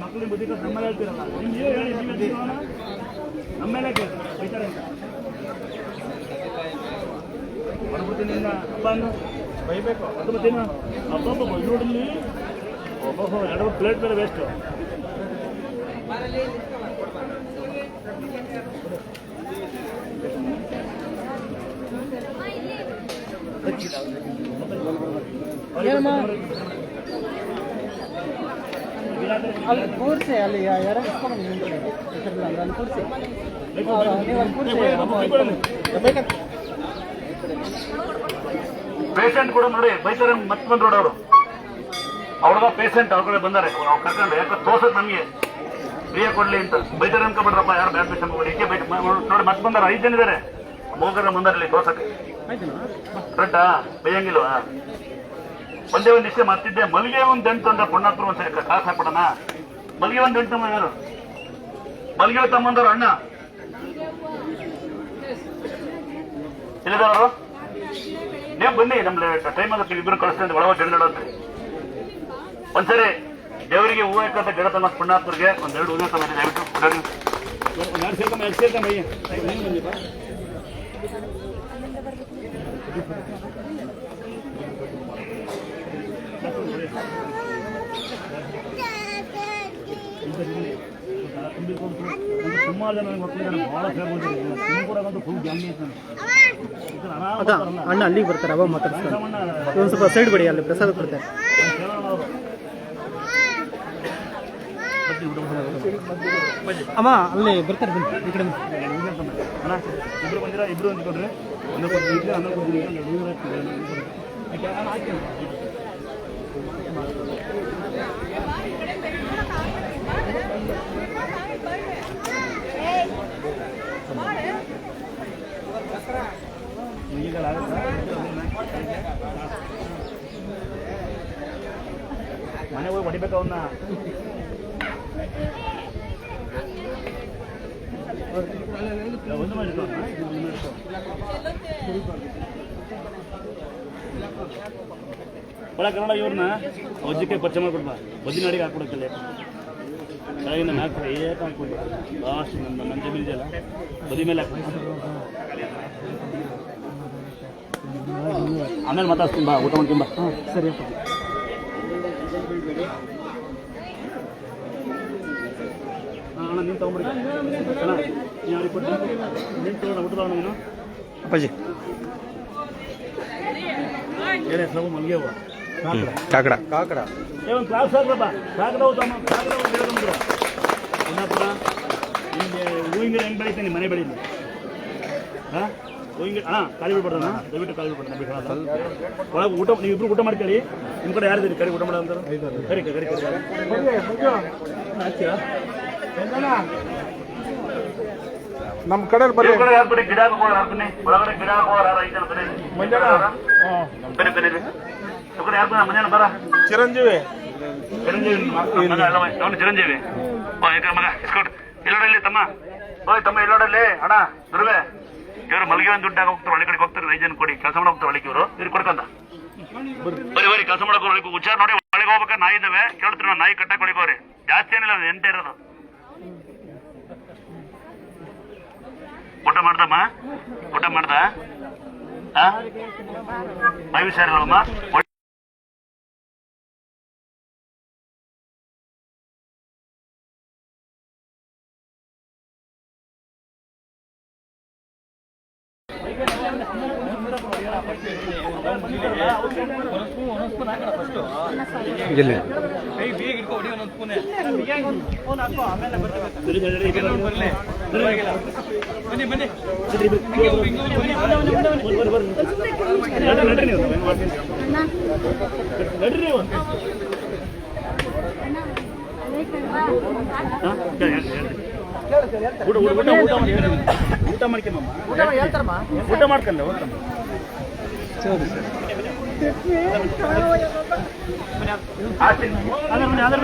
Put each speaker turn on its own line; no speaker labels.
ಮಕ್ಕಳಿಗೆ ಬುದ್ಧಿ ನಮ್ಮಲ್ಲಿ ಹೇಳ್ತೀರಲ್ಲ? ನಿಮ್ಗೆ ಹೇಳಿ ನೀವು ನಮ್ಮೇಲೆ ಕೇಳಿ ಬೈತಾರೆ ಅಂತ. ಬರ್ಬಿಡ್ತೀನಿ ಇನ್ನ ಹಬ್ಬ ಅನ್ನು ಬೈಬೇಕು. ಅದು ಬರ್ತೀನಿ ಹಬ್ಬ ನೋಡಲಿ ಒಬ್ಬೊಬ್ಬ ಎರಡು ಪ್ಲೇಟ್ ಮೇಲೆ ವೇಸ್ಟು
ಅಲ್ಲಿ ಕೂರಿಸಿ ಅಲ್ಲಿ ಯಾರು ಇಸ್ಕೊಂಡು ಹೆಸರಿಲ್ಲ ಅಂದ್ರೆ ಅಲ್ಲಿ ಕೂರಿಸಿ. ನೀವು ಅಲ್ಲಿ ಕೂರಿಸಿ.
ಪೇಷಂಟ್ ಕೂಡ ನೋಡಿ ಬೈತಾರೆ ಮತ್ತೆ ರೋಡ್ ನೋಡೋರು ಅವ್ರದ ಪೇಷಂಟ್ ಅವ್ರ ಕಡೆ ಬಂದಾರೆ. ಅವ್ರು ಕರ್ಕೊಂಡು ಯಾಕೆ ತೋರ್ಸದ್ ನಮಗೆ. ಫ್ರೀಯಾಗಿ ಕೊಡ್ಲಿ ಅಂತ. ಬೈತಾರೆ ಅನ್ಕೊಬಿಡ್ರಪ್ಪ ಯಾರು ಬ್ಯಾಡ್ ಪೇಷಂಟ್ ಬೈಟ್ ನೋಡಿ ಮತ್ ಬಂದಾರ. ಐದು ಜನ ಇದಾರೆ. ಹೋಗರ ಬಂದಾರೆ ಇಲ್ಲಿ ತೋರ್ಸಕ್ಕೆ ಕರೆಕ್ಟಾ ಬೈಯಂಗಿಲ್ವಾ? ಒಂದೇ ಒಂದು ವಿಷಯ ಮತ್ತಿದ್ದೆ ಮಲ್ಲಿಗೆ ಒಂದು ಎಂಟು ಅಂದ್ರೆ ಪುಣ್ಣಾತ್ರು ಒಂದ್ಸರಿ ಕಾಸು ಹಾಕ್ಬಿಡೋಣ. ಮಲ್ಲಿಗೆ ಒಂದು ಎಂಟು ಯಾರು ಮಲ್ಲಿಗೆ ತಮ್ಮಂದವ್ರು ಅಣ್ಣ. ಇಲ್ಲದವರು ನೀವು ಬನ್ನಿ ನಮ್ಮ ಟೈಮ್ ಆಗುತ್ತೆ ಇಬ್ಬರು ಕಳಿಸ್ತೀನಿ ಒಳಗೆ ಜಂಡಾಡಂತೆ ಒಂದ್ಸರಿ ದೇವರಿಗೆ ಹೂವು ಹಾಕಂತ ಗಿಡ ತಮ್ಮ ಪುಣ್ಯಾತ್ಮರಿಗೆ ಒಂದೆರಡು ಹೂವು ತಮ್ಮ ದಯವಿಟ್ಟು ಕೊಡೋಣ
ಅದ ಅಣ್ಣ ಅಲ್ಲಿಗೆ ಬರ್ತಾರೆ ಅವಾಗ ಮಾತಾಡ್ತಾರೆ ಒಂದು ಸ್ವಲ್ಪ ಸೈಡ್ ಬಿಡಿ ಅಲ್ಲಿ ಪ್ರಸಾದ ಕೊಡ್ತಾರೆ ಅಮ್ಮ ಅಲ್ಲಿ ಬರ್ತಾರೆ ಬನ್ನಿ ಈ ಕಡೆ ಬನ್ನಿ.
ಅಣ್ಣ ಇಬ್ರು ಬಂದಿರ ಇಬ್ರು ಅಂದ್ಕೊಂಡ್ರೆ ಮನೆ ಹೋಗಿ ಹೊಡಿಬೇಕು ಅವನ್ನ? ಒಂದು ಮಾಡಿಕೊ ಒಂದು ಮಾಡಿಕೊ ಒಳ ಕನ್ನಡ ಇವ್ರನ್ನ ಅಜ್ಜಿಗೆ ಪರಿಚಯ ಮಾಡ್ಕೊಡ್ಬಾ ಬದಿನ ಅಡಿಗೆ ಹಾಕ್ಕೊಡಕ್ಕಲ್ಲ ಕೆಳಗಿಂದ ನಾಲ್ಕು ಏಟ್ ಹಾಕ್ಬಿಡಿ. ಲಾಸ್ಟ್ ನಮ್ಮ ನನ್ನ ಜಮೀನು ಇದೆಯಲ್ಲ ಬದಿ ಮೇಲೆ ಹಾಕ್ಬಿಡಿ. ಆಮೇಲೆ ಮಾತಾಡ್ತೀನಿ ಬಾ ಊಟ ಮಾಡ್ತೀನಿ ಬಾ.
ಹಾಂ ಸರಿ
ಅಣ್ಣ ನೀನು ತಗೊಂಬಿಡಿ ಅಣ್ಣ ನೀನು ಅವ್ರಿಗೆ ಕೊಟ್ಟು ನೀನು ತಗೊಂಡು
ಅಪ್ಪಾಜಿ.
ಏನೇ ಹೆಸರು ಮಲ್ಗೆ
ಕಾಕಡ. ಕಾಕಡ.
ನಿಮಗೆ ಹೂವಿನ ಗಿಡ ಹೆಂಗೆ ಬೆಳಿತೀನಿ ಮನೆ ಬೆಳೀಲಿ. ಹಾಂ? ಹೂವಿನ ಗಿಡ ಹಾಂ ಕಾಲಿ ಬಿಡ್ಬಾರ್ದಣ್ಣ ದಯವಿಟ್ಟು ಕಾಲಿ ಬಿಟ್ಟು ಒಳಗೆ ಊಟ ನೀವು ಇಬ್ರು ಊಟ ಮಾಡ್ಕೊಳ್ಳಿ ನಿಮ್ಮ ಕಡೆ ಯಾರಿದ್ದೀರಿ? ಕರಿ ಊಟ ಮಾಡೋ ಅಂತಾರೆ? ಕರಿ ಕರಿ
ನಮ್ಮ ಕಡೆ ಬರ್ರಿ.
ಕಡೆ ಯಾರು ಬರೀ ಗಿಡ ಹಾಕೋರು ಹಾಕ್ತೀನಿ ಒಳಗಡೆ ಗಿಡ ಹಾಕೋರು ಯಾರು ಜನ ಬರೀ ಬನ್ನಿ ಬರೀ ಕಡೆ. ಯಾರು ಮನೇನ ಬರ
ಚಿರಂಜೀವಿ.
ಚಿರಂಜೀವಿ ಅವನು ಚಿರಂಜೀವಿ. ಓ ಯಾಕೆ ಮಗ ಇಸ್ಕೊಟ್ ಎಲ್ಲೋಡಲ್ಲಿ ತಮ್ಮ. ಓಯ್ ತಮ್ಮ ಎಲ್ಲೋಡಲ್ಲಿ. ಅಣ್ಣ ದುರ್ವೆ ಇವರು ಮಲ್ಗೆ ಒಂದು ದುಡ್ಡಾಗ ಹೋಗ್ತಾರೆ ಒಳ್ಳೆ ಕಡೆಗೆ ಹೋಗ್ತಾರೆ. ರೈಜನ್ ಕೊಡಿ. ಕೆಲಸ ಮಾಡೋ ಹೋಗ್ತಾರೆ ಒಳಗೆ ಇವರು. ಇವ್ರು ಕೊಡ್ಕಂದ ಬರೀ ಬರೀ ಕೆಲಸ ಮಾಡಕ್ಕೆ ಒಳಗೆ ಹುಷಾರ್ ನೋಡಿ ಒಳಗೆ ಹೋಗ್ಬೇಕಾ? ನಾಯಿ ಇದಾವೆ. ಕೇಳ್ತಾರೆ ನಾಯಿ ಕಟ್ಟಕ್ಕೆ ಒಳಗೆ ಹೋಗ್ರಿ ಜಾಸ್ತಿ ಏನಿಲ್ಲ ಎಂತ ಎಂಟೇ ಇರೋದು? ಊಟ ಮಾಡ್ದಮ್ಮ? ಊಟ ಮಾಡ್ದ? ಮೈ ಹುಷಾರಿಲ್ಲಮ್ಮ
ಎಲ್ಲಿ
ಊಟ ಊಟ ಊಟ ಊಟ ಮಾಡಿ ಊಟ ಮಾಡ್ಕೊಂಬಮ್ಮ ಊಟ ಮಾಡ್ಕೊಂಡೆ
ಸರಿ ಸರ್.
ಅದ್ರ ಅದ್ರ